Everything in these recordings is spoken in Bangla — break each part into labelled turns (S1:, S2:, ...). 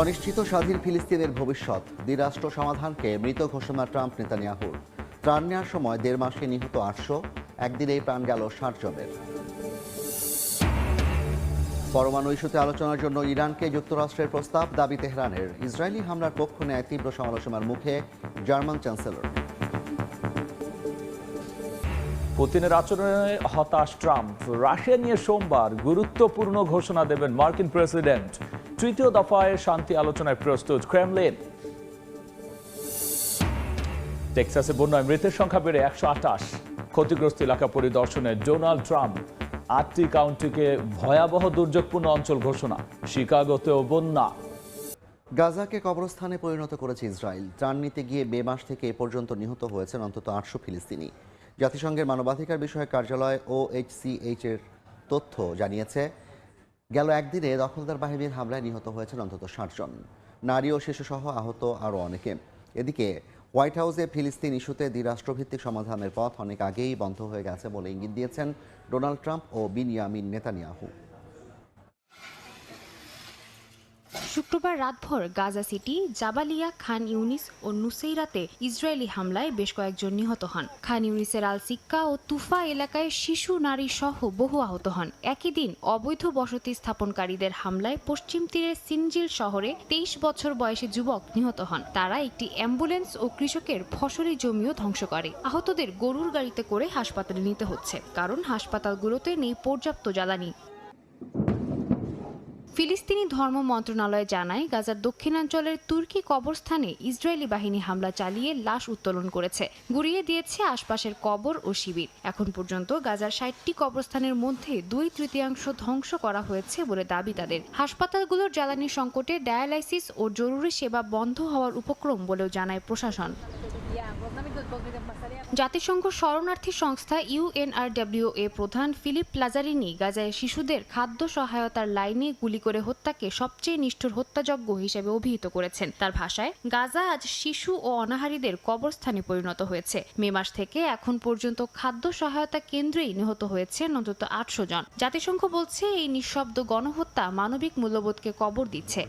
S1: অনিশ্চিত স্বাধীন ফিলিস্তিনের ভবিষ্যৎ দ্বিরাষ্ট্র সমাধানকে মৃত ঘোষণা ট্রাম্প নেতানিয়াহুর ত্রাণ নেওয়ার সময় দেড় মাসে নিহত আটশো একদিনেই প্রাণ গেল ষাট জনের পরমাণু ইস্যুতে আলোচনার জন্য ইরানকে যুক্তরাষ্ট্রের প্রস্তাব দাবি তেহরানের ইসরায়েলি হামলার পক্ষ নেয় তীব্র সমালোচনার মুখে জার্মান চ্যান্সেলর
S2: পুতিনের আচরণে হতাশ ট্রাম্প রাশিয়া নিয়ে সোমবার গুরুত্বপূর্ণ ঘোষণা দেবেন মার্কিন প্রেসিডেন্ট তৃতীয় দফায় শান্তি আলোচনায় প্রস্তুত ক্রেমলিন টেক্সাসে বন্যায় মৃতের সংখ্যা বেড়ে একশো আঠাশ ক্ষতিগ্রস্ত এলাকা পরিদর্শনে ডোনাল্ড ট্রাম্প আটটি কাউন্টিকে ভয়াবহ দুর্যোগপূর্ণ অঞ্চল ঘোষণা শিকাগোতেও বন্যা
S1: গাজাকে কবরস্থানে পরিণত করেছে ইসরায়েল ত্রাণ নিতে গিয়ে মে মাস থেকে এ পর্যন্ত নিহত হয়েছেন অন্তত আটশো ফিলিস্তিনি জাতিসংঘের মানবাধিকার বিষয়ক কার্যালয় ও এইচসিএইচ এর তথ্য জানিয়েছে গেল একদিনে দখলদার বাহিনীর হামলায় নিহত হয়েছেন অন্তত ষাটজন নারী ও শিশুসহ আহত আরও অনেকে এদিকে হোয়াইট হাউসে ফিলিস্তিন ইস্যুতে দ্বিরাষ্ট্রভিত্তিক সমাধানের পথ অনেক আগেই বন্ধ হয়ে গেছে বলে ইঙ্গিত দিয়েছেন ডোনাল্ড ট্রাম্প ও বিনিয়ামিন নেতানিয়াহু
S3: শুক্রবার রাতভর Gaza City Jabalia Khan Younis ও নুসেইরাতে ইসরায়েলি হামলায় বেশ কয়েকজন নিহত হন খান ইউনিসের আল সিক্কা ও তুফা এলাকায় শিশু নারী সহ বহু আহত হন একই দিন অবৈধ বসতি স্থাপনকারীদের হামলায় পশ্চিম তীরের সিনজিল শহরে তেইশ বছর বয়সী যুবক নিহত হন তারা একটি অ্যাম্বুলেন্স ও কৃষকের ফসলি জমিও ধ্বংস করে আহতদের গরুর গাড়িতে করে হাসপাতালে নিতে হচ্ছে কারণ হাসপাতালগুলোতে নেই পর্যাপ্ত জ্বালানি ফিলিস্তিনি ধর্ম মন্ত্রণালয় জানায় গাজার দক্ষিণাঞ্চলের তুর্কি কবরস্থানে ইসরায়েলি বাহিনী হামলা চালিয়ে লাশ উত্তোলন করেছে গুড়িয়ে দিয়েছে আশপাশের কবর ও শিবির এখন পর্যন্ত গাজার ষাটটি কবরস্থানের মধ্যে দুই তৃতীয়াংশ ধ্বংস করা হয়েছে বলে দাবি তাদের হাসপাতালগুলোর জ্বালানি সংকটে ডায়ালাইসিস ও জরুরি সেবা বন্ধ হওয়ার উপক্রম বলেও জানায় প্রশাসন জাতিসংঘ শরণার্থী সংস্থা ইউএনআরডব্লিউ এ প্রধান ফিলিপ লাজারিনি গাজায় শিশুদের খাদ্য সহায়তার লাইনে গুলি করে হত্যাকে সবচেয়ে নিষ্ঠুর হত্যাযজ্ঞ হিসেবে অভিহিত করেছেন তার ভাষায় গাজা আজ শিশু ও অনাহারীদের কবরস্থানে পরিণত হয়েছে মে মাস থেকে এখন পর্যন্ত খাদ্য সহায়তা কেন্দ্রেই নিহত হয়েছে অন্তত আটশো জন জাতিসংঘ বলছে এই নিঃশব্দ গণহত্যা মানবিক মূল্যবোধকে কবর দিচ্ছে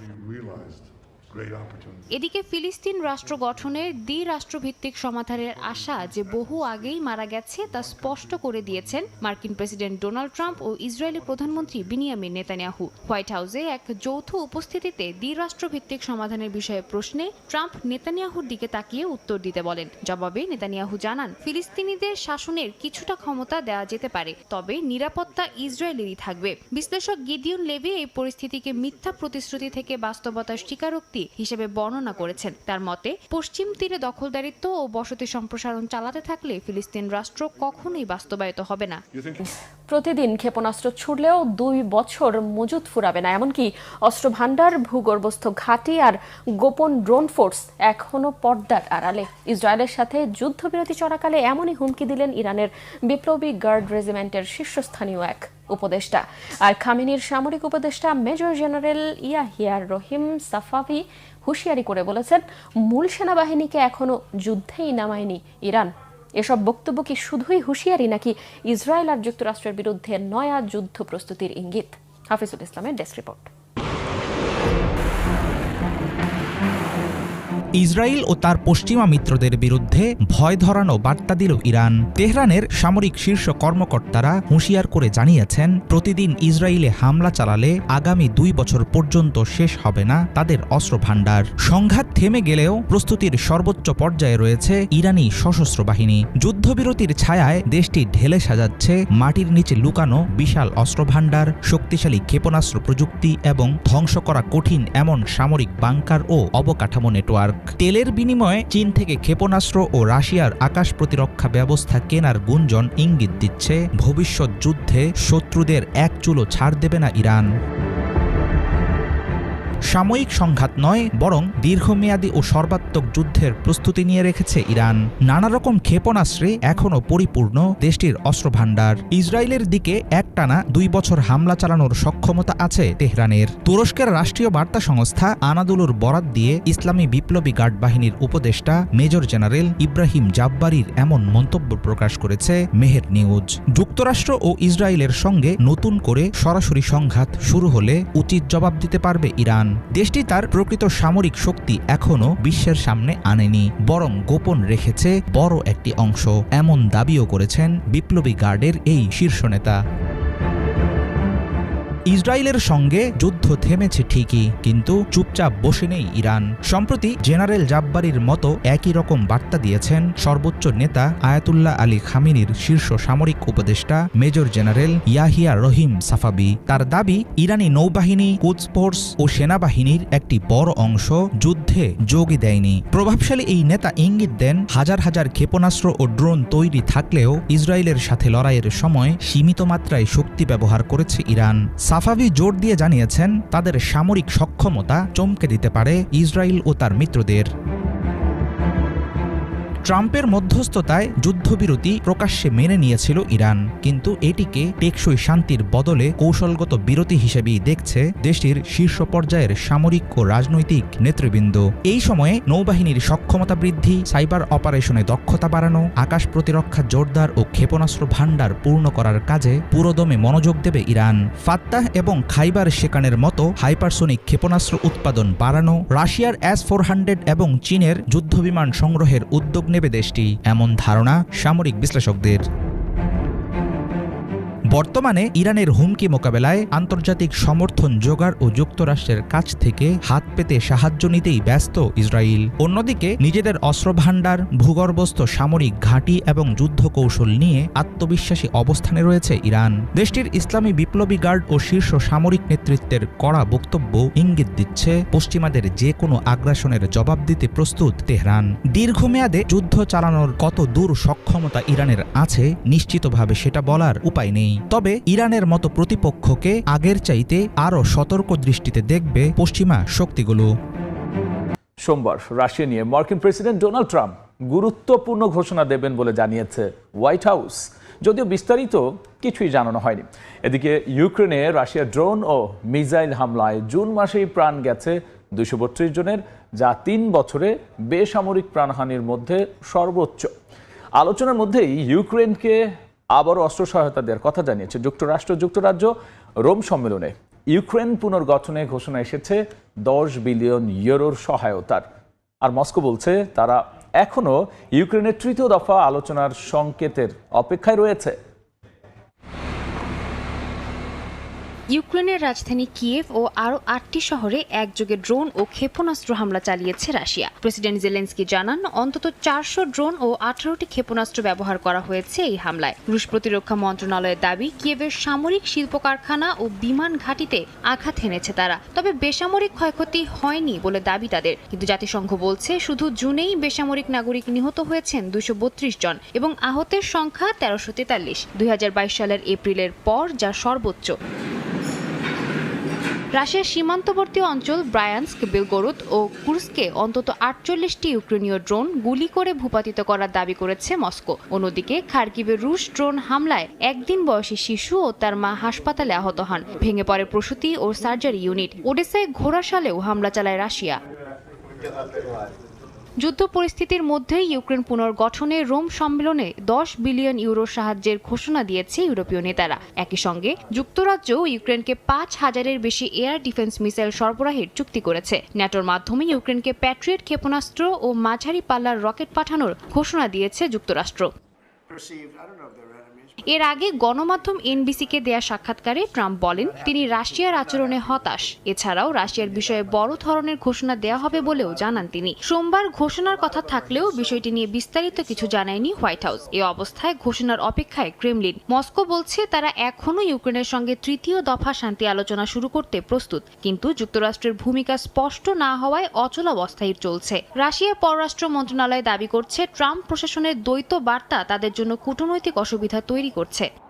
S3: এদিকে ফিলিস্তিন রাষ্ট্র গঠনের দ্বিরাষ্ট্রভিত্তিক সমাধানের আশা যে বহু আগেই মারা গেছে তা স্পষ্ট করে দিয়েছেন মার্কিন প্রেসিডেন্ট ডোনাল্ড ট্রাম্প ও ইসরায়েলি প্রধানমন্ত্রী বিনিয়ামিন নেতানিয়াহু হোয়াইট হাউসে এক যৌথ উপস্থিতিতে দ্বিরাষ্ট্রভিত্তিক সমাধানের বিষয়ে প্রশ্নে ট্রাম্প নেতানিয়াহুর দিকে তাকিয়ে উত্তর দিতে বলেন জবাবে নেতানিয়াহু জানান ফিলিস্তিনিদের শাসনের কিছুটা ক্ষমতা দেওয়া যেতে পারে তবে নিরাপত্তা ইসরায়েলেরই থাকবে বিশ্লেষক গিদিউন লেভি এই পরিস্থিতিকে মিথ্যা প্রতিশ্রুতি থেকে বাস্তবতার স্বীকারোক্তি হিসেবে বর্ণনা করেছেন তার মতে পশ্চিম তীরে দখলদারিত্ব ও বসতি সম্প্রসারণ চালাতে থাকলে ফিলিস্তিন রাষ্ট্র কখনোই বাস্তবায়িত হবে না
S4: প্রতিদিন ক্ষেপণাস্ত্র ছুড়লেও দুই বছর মজুত ফুরাবে না এমনকি অস্ত্র ভাণ্ডার ভূগর্ভস্থ ঘাঁটি আর গোপন ড্রোন ফোর্স এখনও পর্দার আড়ালে ইসরায়েলের সাথে যুদ্ধবিরতি চলাকালে এমনই হুমকি দিলেন ইরানের বিপ্লবী গার্ড রেজিমেন্টের শীর্ষস্থানীয় এক উপদেষ্টা আর খামিনির সামরিক উপদেষ্টা মেজর জেনারেল ইয়াহিয়ার রহিম সাফাভি হুঁশিয়ারি করে বলেছেন মূল সেনাবাহিনীকে এখনও যুদ্ধেই নামায়নি ইরান এসব বক্তব্য কি শুধুই হুঁশিয়ারি নাকি ইসরায়েল আর যুক্তরাষ্ট্রের বিরুদ্ধে নয়া যুদ্ধ প্রস্তুতির ইঙ্গিত হাফিজুল ইসলামের ডেস্ক রিপোর্ট
S5: ইসরায়েল ও তার পশ্চিমা মিত্রদের বিরুদ্ধে ভয় ধরানো বার্তা দিল ইরান তেহরানের সামরিক শীর্ষ কর্মকর্তারা হুঁশিয়ার করে জানিয়েছেন প্রতিদিন ইসরায়েলে হামলা চালালে আগামী দুই বছর পর্যন্ত শেষ হবে না তাদের অস্ত্র ভাণ্ডার সংঘাত থেমে গেলেও প্রস্তুতির সর্বোচ্চ পর্যায়ে রয়েছে ইরানি সশস্ত্র বাহিনী যুদ্ধবিরতির ছায়ায় দেশটি ঢেলে সাজাচ্ছে মাটির নিচে লুকানো বিশাল অস্ত্রভাণ্ডার শক্তিশালী ক্ষেপণাস্ত্র প্রযুক্তি এবং ধ্বংস করা কঠিন এমন সামরিক বাংকার ও অবকাঠামো নেটওয়ার্ক তেলের বিনিময়ে চীন থেকে ক্ষেপণাস্ত্র ও রাশিয়ার আকাশ প্রতিরক্ষা ব্যবস্থা কেনার গুঞ্জন ইঙ্গিত দিচ্ছে ভবিষ্যৎ যুদ্ধে শত্রুদের এক চুলো ছাড় দেবে না ইরান সাময়িক সংঘাত নয় বরং দীর্ঘমেয়াদী ও সর্বাত্মক যুদ্ধের প্রস্তুতি নিয়ে রেখেছে ইরান নানা রকম ক্ষেপণাস্ত্রে এখনও পরিপূর্ণ দেশটির অস্ত্রভাণ্ডার ইসরায়েলের দিকে একটানা দুই বছর হামলা চালানোর সক্ষমতা আছে তেহরানের তুরস্কের রাষ্ট্রীয় বার্তা সংস্থা আনাদুলুর বরাত দিয়ে ইসলামী বিপ্লবী গার্ড বাহিনীর উপদেষ্টা মেজর জেনারেল ইব্রাহিম জাব্বারির এমন মন্তব্য প্রকাশ করেছে মেহের নিউজ যুক্তরাষ্ট্র ও ইসরায়েলের সঙ্গে নতুন করে সরাসরি সংঘাত শুরু হলে উচিত জবাব দিতে পারবে ইরান জানান দেশটি তার প্রকৃত সামরিক শক্তি এখনও বিশ্বের সামনে আনেনি বরং গোপন রেখেছে বড় একটি অংশ এমন দাবিও করেছেন বিপ্লবী গার্ডের এই শীর্ষ নেতা ইসরায়েলের সঙ্গে যুদ্ধ থেমেছে ঠিকই কিন্তু চুপচাপ বসে নেই ইরান সম্প্রতি জেনারেল জাব্বারির মতো একই রকম বার্তা দিয়েছেন সর্বোচ্চ নেতা আয়াতুল্লাহ আলী খামিনির শীর্ষ সামরিক উপদেষ্টা major general Yahya Rahim Safavi তার দাবি ইরানি নৌবাহিনী কুচ ফোর্স ও সেনাবাহিনীর একটি বড় অংশ যুদ্ধে যোগই দেয়নি প্রভাবশালী এই নেতা ইঙ্গিত দেন হাজার হাজার ক্ষেপণাস্ত্র ও ড্রোন তৈরি থাকলেও ইসরায়েলের সাথে লড়াইয়ের সময় সীমিত মাত্রায় শক্তি ব্যবহার করেছে ইরান সাফাভি জোর দিয়ে জানিয়েছেন তাদের সামরিক সক্ষমতা চমকে দিতে পারে ইসরায়েল ও তার মিত্রদের ট্রাম্পের মধ্যস্থতায় যুদ্ধবিরতি প্রকাশ্যে মেনে নিয়েছিল ইরান কিন্তু এটিকে টেকসই শান্তির বদলে কৌশলগত বিরতি হিসেবেই দেখছে দেশটির শীর্ষ পর্যায়ের সামরিক ও রাজনৈতিক নেতৃবৃন্দ এই সময়ে নৌবাহিনীর সক্ষমতা বৃদ্ধি সাইবার অপারেশনে দক্ষতা বাড়ানো আকাশ প্রতিরক্ষা জোরদার ও ক্ষেপণাস্ত্র ভাণ্ডার পূর্ণ করার কাজে পুরোদমে মনোযোগ দেবে ইরান ফাত্তাহ এবং খাইবার শেখানের মতো হাইপারসোনিক ক্ষেপণাস্ত্র উৎপাদন বাড়ানো রাশিয়ার এস ফোর হান্ড্রেড এবং চীনের যুদ্ধবিমান সংগ্রহের উদ্যোগ নেবে দেশটি এমন ধারণা সামরিক বিশ্লেষকদের বর্তমানে ইরানের হুমকি মোকাবেলায় আন্তর্জাতিক সমর্থন জোগাড় ও যুক্তরাষ্ট্রের কাছ থেকে হাত পেতে সাহায্য নিতেই ব্যস্ত ইসরায়েল অন্যদিকে নিজেদের অস্ত্রভাণ্ডার ভূগর্ভস্থ সামরিক ঘাঁটি এবং যুদ্ধ কৌশল নিয়ে আত্মবিশ্বাসী অবস্থানে রয়েছে ইরান দেশটির ইসলামী বিপ্লবী গার্ড ও শীর্ষ সামরিক নেতৃত্বের কড়া বক্তব্য ইঙ্গিত দিচ্ছে পশ্চিমাদের যে কোনো আগ্রাসনের জবাব দিতে প্রস্তুত তেহরান দীর্ঘমেয়াদে যুদ্ধ চালানোর কত দূর সক্ষমতা ইরানের আছে নিশ্চিতভাবে সেটা বলার উপায় নেই তবে ইরানের মতো প্রতিপক্ষকে আগের চাইতে আরও সতর্ক দৃষ্টিতে দেখবে পশ্চিমা শক্তিগুলো
S2: সোমবার রাশিয়া নিয়ে মার্কিন প্রেসিডেন্ট ডোনাল্ড ট্রাম্প গুরুত্বপূর্ণ ঘোষণা দেবেন বলে জানিয়েছে হোয়াইট হাউস যদিও বিস্তারিত কিছুই জানানো হয়নি এদিকে ইউক্রেনে রাশিয়া ড্রোন ও মিসাইল হামলায় জুন মাসেই প্রাণ গেছে দুশো বত্রিশ জনের যা তিন বছরে বেসামরিক প্রাণহানির মধ্যে সর্বোচ্চ আলোচনার মধ্যেই ইউক্রেনকে আবারও অস্ত্র সহায়তা দেওয়ার কথা জানিয়েছে যুক্তরাষ্ট্র যুক্তরাজ্য রোম সম্মেলনে ইউক্রেন পুনর্গঠনে ঘোষণা এসেছে দশ বিলিয়ন ইউরোর সহায়তার আর মস্কো বলছে তারা এখনও ইউক্রেনের তৃতীয় দফা আলোচনার সংকেতের অপেক্ষায় রয়েছে
S3: ইউক্রেনের রাজধানী কিয়েভ ও আরও আটটি শহরে একযোগে ড্রোন ও ক্ষেপণাস্ত্র হামলা চালিয়েছে রাশিয়া প্রেসিডেন্ট জেলেন্সকি জানান অন্তত চারশো ড্রোন ও আঠারোটি ক্ষেপণাস্ত্র ব্যবহার করা হয়েছে এই হামলায় রুশ প্রতিরক্ষা মন্ত্রণালয়ের দাবি কিয়েভের সামরিক শিল্প কারখানা ও বিমান ঘাঁটিতে আঘাত হেনেছে তারা তবে বেসামরিক ক্ষয়ক্ষতি হয়নি বলে দাবি তাদের কিন্তু জাতিসংঘ বলছে শুধু জুনেই বেসামরিক নাগরিক নিহত হয়েছেন দুশো জন এবং আহতের সংখ্যা তেরোশো তেতাল্লিশ দুই সালের এপ্রিলের পর যা সর্বোচ্চ রাশিয়ার সীমান্তবর্তী অঞ্চল ব্রায়ান্সক বেলগোরদ ও কুরস্কে অন্তত আটচল্লিশটি ইউক্রেনীয় ড্রোন গুলি করে ভূপাতিত করার দাবি করেছে মস্কো অন্যদিকে খার্কিভে রুশ ড্রোন হামলায় একদিন বয়সী শিশু ও তার মা হাসপাতালে আহত হন ভেঙে পড়ে প্রসূতি ও সার্জারি ইউনিট ওডেসায় ঘোড়াশালেও হামলা চালায় রাশিয়া যুদ্ধ পরিস্থিতির মধ্যেই ইউক্রেন পুনর্গঠনে রোম সম্মেলনে দশ বিলিয়ন ইউরো সাহায্যের ঘোষণা দিয়েছে ইউরোপীয় নেতারা একই সঙ্গে যুক্তরাজ্য ইউক্রেনকে পাঁচ হাজারের বেশি এয়ার ডিফেন্স মিসাইল সরবরাহের চুক্তি করেছে ন্যাটোর মাধ্যমে ইউক্রেনকে প্যাট্রিয়েট ক্ষেপণাস্ত্র ও মাঝারি পাল্লার রকেট পাঠানোর ঘোষণা দিয়েছে যুক্তরাষ্ট্র এর আগে গণমাধ্যম এনবিসিকে দেয়া সাক্ষাৎকারে ট্রাম্প বলেন তিনি রাশিয়ার আচরণে হতাশ এছাড়াও রাশিয়ার বিষয়ে বড় ধরনের ঘোষণা দেয়া হবে বলেও জানান তিনি সোমবার ঘোষণার কথা থাকলেও বিষয়টি নিয়ে বিস্তারিত কিছু জানায়নি হোয়াইট হাউস এ অবস্থায় ঘোষণার অপেক্ষায় ক্রেমলিন মস্কো বলছে তারা এখনও ইউক্রেনের সঙ্গে তৃতীয় দফা শান্তি আলোচনা শুরু করতে প্রস্তুত কিন্তু যুক্তরাষ্ট্রের ভূমিকা স্পষ্ট না হওয়ায় অবস্থায় চলছে রাশিয়া পররাষ্ট্র মন্ত্রণালয় দাবি করছে ট্রাম্প প্রশাসনের দ্বৈত বার্তা তাদের জন্য কূটনৈতিক অসুবিধা তৈরি করছে